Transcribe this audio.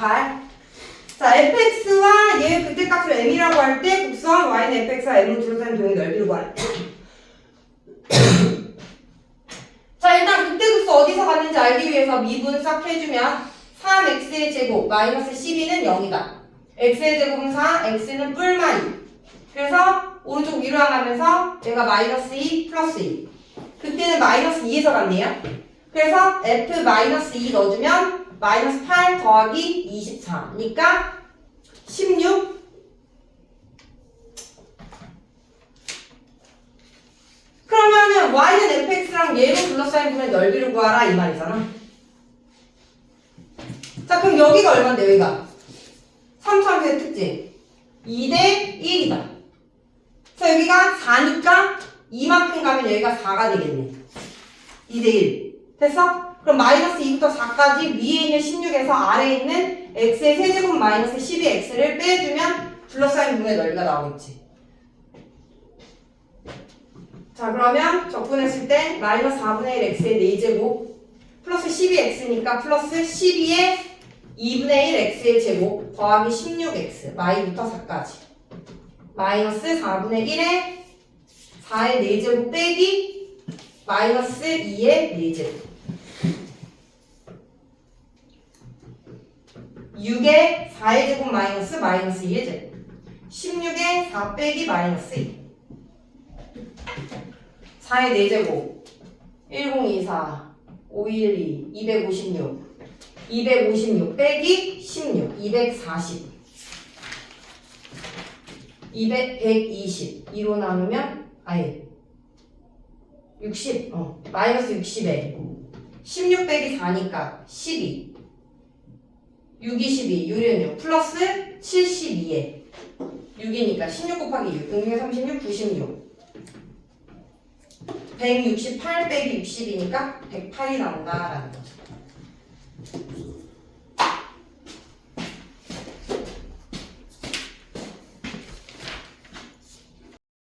8. 자, fx와 얘 그때 값을 m이라고 할 때 곡선 y는 fx와 m으로 둘러싸인 도형의 넓이를 구하래. 자, 일단 그때 급수 어디서 갔는지 알기 위해서 미분 싹 해주면 3x의 제곱 마이너스 12는 0이다. x의 제곱은 4, x는 뿔마이. 그래서 오른쪽 위로 향하면서 얘가 마이너스 2 플러스 2. 그때는 마이너스 2에서 갔네요. 그래서 f 마이너스 2 넣어주면 마이너스 8 더하기 24니까 16 그러면은 y는 fx랑 얘로 둘러싸인 분의 넓이를 구하라 이 말이잖아. 자 그럼 여기가 얼마인데 여기가 3차원의 특징 2대 1이다. 자 여기가 4니까 이만큼 가면 여기가 4가 되겠네. 2대 1. 됐어? 그럼 마이너스 2부터 4까지 위에 있는 16에서 아래에 있는 x의 세제곱 마이너스 12x를 빼주면 둘러싸인 분의 넓이가 나오겠지. 자 그러면 적분했을 때 마이너스 4분의 1 x의 4제곱 플러스 12x니까 플러스 12의 2분의 1 x의 제곱 더하기 16x 마이부터 4까지 마이너스 4분의 1에 4의 4제곱 빼기 마이너스 2의 4제곱 6의 4의 제곱 마이너스 마이너스 2의 제곱. 16의 4 빼기 마이너스 2 4의 4제곱. 1024 512 256 256 빼기 16 240 200 120 2로 나누면 아예 60 어, 마이너스 60에. 16 빼기 4니까 12 6 22 6은 6 플러스 72에 6이니까 16 곱하기 6 6 36 96 168 빼기 60이니까 108이 나온다라는 거죠.